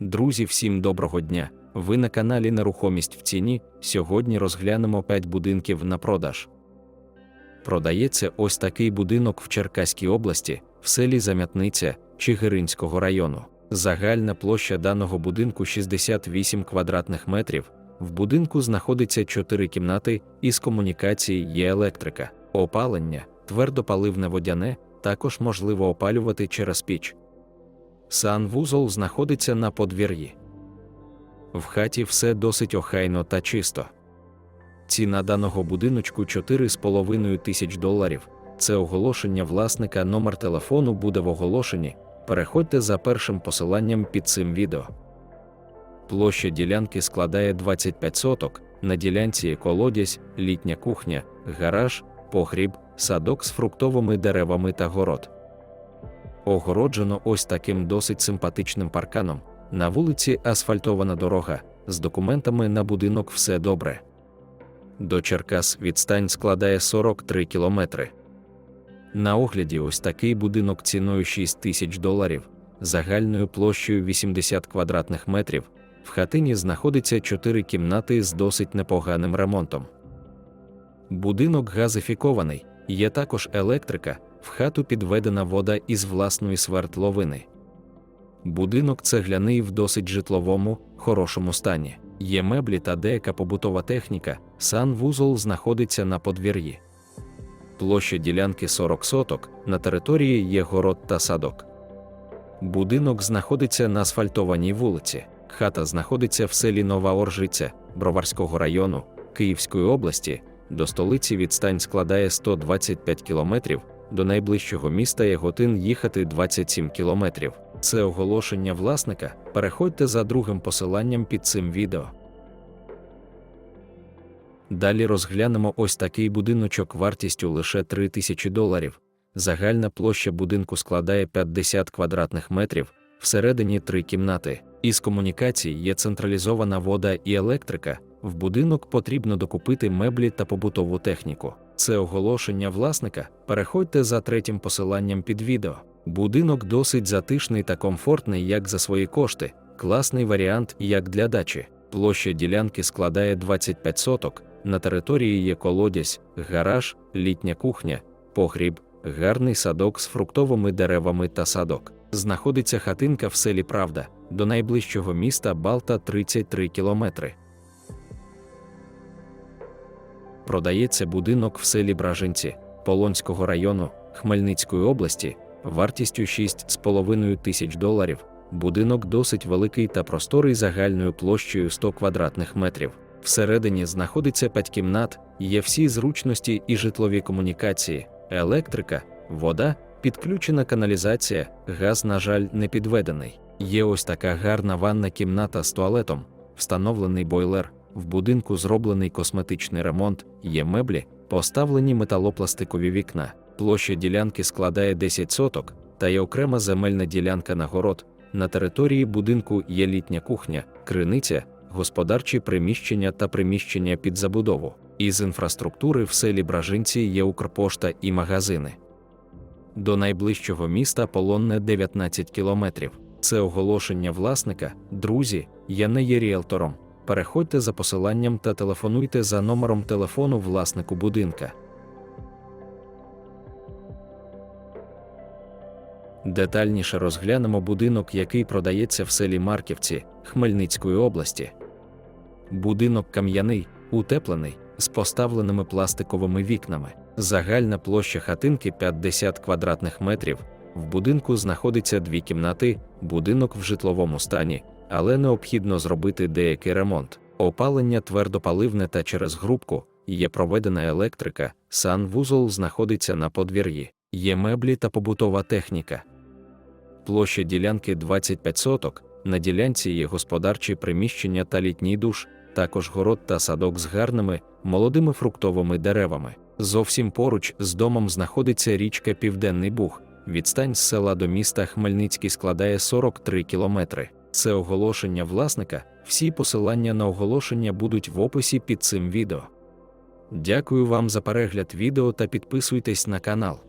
Друзі, всім доброго дня! Ви на каналі Нерухомість в ціні. Сьогодні розглянемо 5 будинків на продаж. Продається ось такий будинок в Черкаській області, в селі Зам'ятниця Чигиринського району. Загальна площа даного будинку 68 квадратних метрів. В будинку знаходиться 4 кімнати, із комунікації є електрика, опалення, твердопаливне водяне, також можливо опалювати через піч. Санвузол знаходиться на подвір'ї. В хаті все досить охайно та чисто. Ціна даного будиночку 4,5 тисяч доларів. Це оголошення власника, номер телефону буде в оголошенні. Переходьте за першим посиланням під цим відео. Площа ділянки складає 25 соток. На ділянці є колодязь, літня кухня, гараж, погріб, садок з фруктовими деревами та город. Огороджено ось таким досить симпатичним парканом. На вулиці асфальтована дорога, з документами на будинок все добре. До Черкас відстань складає 43 кілометри. На огляді ось такий будинок ціною 6 тисяч доларів, загальною площею 80 квадратних метрів. В хатині знаходиться 4 кімнати з досить непоганим ремонтом. Будинок газифікований, є також електрика, в хату підведена вода із власної свердловини. Будинок цегляний в досить житловому, хорошому стані. Є меблі та деяка побутова техніка, санвузол знаходиться на подвір'ї. Площа ділянки 40 соток, на території є город та садок. Будинок знаходиться на асфальтованій вулиці. Хата знаходиться в селі Нова Оржиця Броварського району Київської області. До столиці відстань складає 125 кілометрів, до найближчого міста Яготин їхати 27 кілометрів. Це оголошення власника. Переходьте за другим посиланням під цим відео. Далі розглянемо ось такий будиночок вартістю лише 3 тисячі доларів. Загальна площа будинку складає 50 квадратних метрів, всередині три кімнати. Із комунікацій є централізована вода і електрика. В будинок потрібно докупити меблі та побутову техніку. Це оголошення власника. Переходьте за третім посиланням під відео. Будинок досить затишний та комфортний як за свої кошти, класний варіант як для дачі. Площа ділянки складає 25 соток. На території є колодязь, гараж, літня кухня, погріб, гарний садок з фруктовими деревами та садок. Знаходиться хатинка в селі Правда, до найближчого міста Балта 33 кілометри. Продається будинок в селі Бражинці Полонського району Хмельницької області вартістю 6,5 тисяч доларів. Будинок досить великий та просторий загальною площею 100 квадратних метрів. Всередині знаходиться 5 кімнат, є всі зручності і житлові комунікації, електрика, вода, підключена каналізація, газ, на жаль, не підведений. Є ось така гарна ванна кімната з туалетом, встановлений бойлер. В будинку зроблений косметичний ремонт, є меблі, поставлені металопластикові вікна. Площа ділянки складає 10 соток, та є окрема земельна ділянка на город. На території будинку є літня кухня, криниця, господарчі приміщення та приміщення під забудову. Із інфраструктури в селі Бражинці є Укрпошта і магазини. До найближчого міста Полонне 19 кілометрів. Це оголошення власника, друзі, я не є ріелтором. Переходьте за посиланням та телефонуйте за номером телефону власнику будинка. Детальніше розглянемо будинок, який продається в селі Марківці Хмельницької області. Будинок кам'яний, утеплений, з поставленими пластиковими вікнами. Загальна площа хатинки 50 квадратних метрів. В будинку знаходиться дві кімнати, будинок в житловому стані, але необхідно зробити деякий ремонт. Опалення твердопаливне та через грубку, є проведена електрика, санвузол знаходиться на подвір'ї, є меблі та побутова техніка. Площа ділянки 25 соток, на ділянці є господарчі приміщення та літній душ, також город та садок з гарними, молодими фруктовими деревами. Зовсім поруч з домом знаходиться річка Південний Буг. Відстань з села до міста Хмельницький складає 43 кілометри. Це оголошення власника. Всі посилання на оголошення будуть в описі під цим відео. Дякую вам за перегляд відео та підписуйтесь на канал.